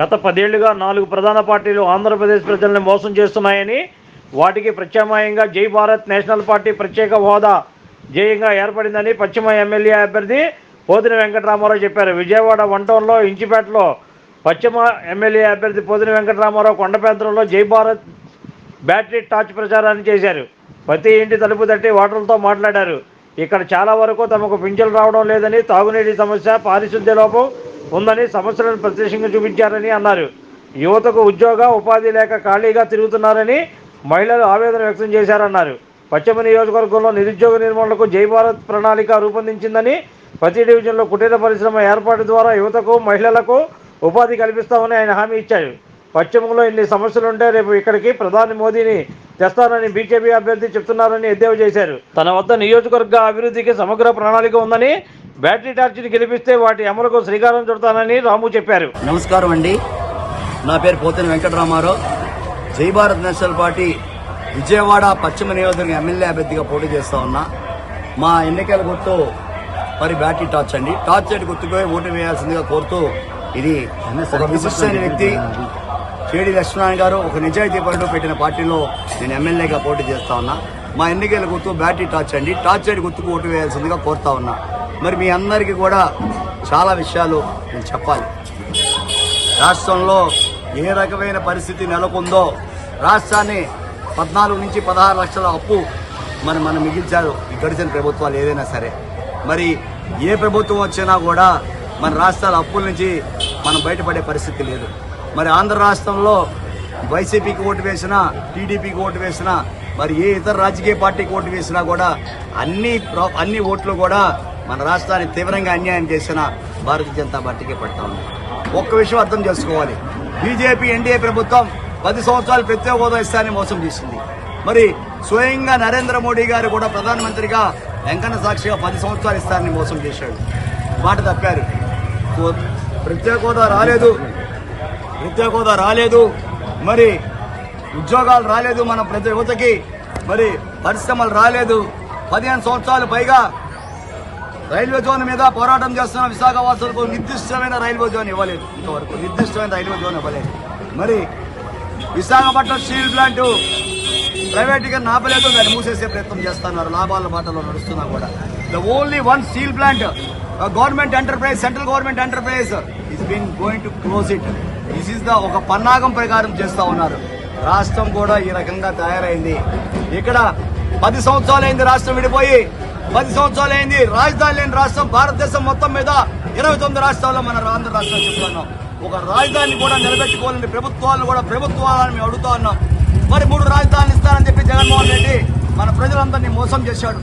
గత పదేళ్ళుగా నాలుగు ప్రధాన పార్టీలు ఆంధ్రప్రదేశ్ ప్రజల్ని మోసం చేస్తున్నాయని వాటికి ప్రత్యామ్నాయంగా జై భారత్ నేషనల్ పార్టీ ప్రత్యేక హోదా జయంగా ఏర్పడిందని పశ్చిమ ఎమ్మెల్యే అభ్యర్థి పోతిన వెంకటరామారావు చెప్పారు. విజయవాడ వన్ టౌన్లో ఇంచిపేటలో పశ్చిమ ఎమ్మెల్యే అభ్యర్థి పోతిన వెంకటరామారావు కొండపేంద్రంలో జై భారత్ బ్యాటరీ టార్చ్ ప్రచారాన్ని చేశారు. ప్రతి ఇంటి తలుపు తట్టి ఓటర్లతో మాట్లాడారు. ఇక్కడ చాలా వరకు తమకు పింఛలు రావడం లేదని తాగునీటి సమస్య పారిశుద్ధ్య లోపం ఉందని సమస్యలను ప్రత్యక్షంగా చూపించారని అన్నారు. యువతకు ఉద్యోగ ఉపాధి లేక ఖాళీగా తిరుగుతున్నారని మహిళలు ఆవేదన వ్యక్తం చేశారన్నారు. పశ్చిమ నియోజకవర్గంలో నిరుద్యోగ నిర్మూలనకు జైభారత్ ప్రణాళిక రూపొందించిందని ప్రతి డివిజన్లో కుటీర పరిశ్రమ ఏర్పాటు ద్వారా యువతకు మహిళలకు ఉపాధి కల్పిస్తామని ఆయన హామీ ఇచ్చారు. పశ్చిమలో ఇన్ని సమస్యలుంటే రేపు ఇక్కడికి ప్రధాని మోదీని తెస్తానని బీజేపీ అభ్యర్థి చెప్తున్నారని ఎద్దేవా చేశారు. తన వద్ద నియోజకవర్గ అభివృద్ధికి సమగ్ర ప్రణాళిక ఉందని బ్యాటరీ టార్చిని గెలిపిస్తే వాటి అమలుకు శ్రీకారం చుడతానని రాము చెప్పారు. నమస్కారం అండి. నా పేరు పోతిన వెంకటరామారావు. జై భారత్ నేషనల్ పార్టీ విజయవాడ పశ్చిమ నియోజకవర్గం ఎమ్మెల్యే అభ్యర్థిగా పోటీ చేస్తా ఉన్నా. మా ఎన్నికల గుర్తు మరి బ్యాటరీ టార్చ్ అండి. టార్చ్ చెట్టు గుర్తుపోయి ఓటు వేయాల్సిందిగా కోరుతూ ఇది ఒక విశిష్టమైన వ్యక్తి చేడి లక్ష్మణ్ గారు ఒక నిజాయితీ పరుడు పెట్టిన పార్టీలో నేను ఎమ్మెల్యేగా పోటీ చేస్తా ఉన్నా. మా ఎన్నికల గుర్తు బ్యాటరీ టార్చ్ అండి. టార్చ్ చెట్టు గుర్తుకు ఓటు వేయాల్సిందిగా కోరుతా ఉన్నా. మరి మీ అందరికీ కూడా చాలా విషయాలు నేను చెప్పాలి. రాష్ట్రంలో ఏ రకమైన పరిస్థితి నెలకొందో రాష్ట్రాన్ని పద్నాలుగు నుంచి పదహారు లక్షల అప్పు మరి మనం మిగిల్చారు ఈ గడిచిన ప్రభుత్వాలు ఏదైనా సరే. మరి ఏ ప్రభుత్వం వచ్చినా కూడా మన రాష్ట్రాల అప్పుల నుంచి మనం బయటపడే పరిస్థితి లేదు. మరి ఆంధ్ర రాష్ట్రంలో వైసీపీకి ఓటు వేసినా టీడీపీకి ఓటు వేసినా మరి ఏ ఇతర రాజకీయ పార్టీకి ఓటు వేసినా కూడా అన్ని ప్ర- అన్ని ఓట్లు కూడా మన రాష్ట్రాన్ని తీవ్రంగా అన్యాయం చేసిన భారతీయ జనతా పార్టీకి పడతా ఉంది. ఒక్క విషయం అర్థం చేసుకోవాలి. బీజేపీ ఎన్డీఏ ప్రభుత్వం పది సంవత్సరాలు ప్రత్యేక హోదా ఇస్తానని మోసం చేసింది. మరి స్వయంగా నరేంద్ర మోడీ గారు కూడా ప్రధానమంత్రిగా వెంకన్న సాక్షిగా పది సంవత్సరాలు ఇస్తారని మోసం చేశాడు. మాట తప్పారు. ప్రత్యేక హోదా రాలేదు. ప్రత్యేక హోదా రాలేదు. మరి ఉద్యోగాలు రాలేదు మన ప్రతి యువతకి మరి పరిశ్రమలు రాలేదు. పదిహేను సంవత్సరాలు పైగా రైల్వే జోన్ మీద పోరాటం చేస్తున్న విశాఖ వాసులకు నిర్దిష్టమైన రైల్వే జోన్ ఇవ్వలేదు. ఇంతవరకు నిర్దిష్టమైన రైల్వే జోన్ ఇవ్వలేదు. మరి విశాఖపట్నం స్టీల్ ప్లాంట్ ప్రైవేట్గా నాపలేదు దాన్ని మూసేసే ప్రయత్నం చేస్తున్నారు. లాభాల బాటలో నడుస్తున్నా కూడా. The only one steel plant government enterprise central government enterprise is been going to close it this is the ఒక పన్నాగం ప్రకారం చేస్తూ ఉన్నారు. రాష్ట్రం కూడా ఈ రకంగా తయారైంది. ఇక్కడ పది సంవత్సరాలైంది రాష్ట్రం విడిపోయి పది సంవత్సరాలైంది రాజధాని లేని రాష్ట్రం భారతదేశం మొత్తం మీద ఇరవై తొమ్మిది రాష్ట్రాల్లో మన ఆంధ్ర రాష్ట్రం చెప్తున్నాం. ఒక రాజధానిని కూడా నిలబెట్టుకోవాలని ప్రభుత్వాలను కూడా ప్రభుత్వాలను మేము అడుగుతా ఉన్నాం. మరి మూడు రాజధానులు ఇస్తారని చెప్పి జగన్మోహన్ రెడ్డి మన ప్రజలందరినీ మోసం చేశాడు.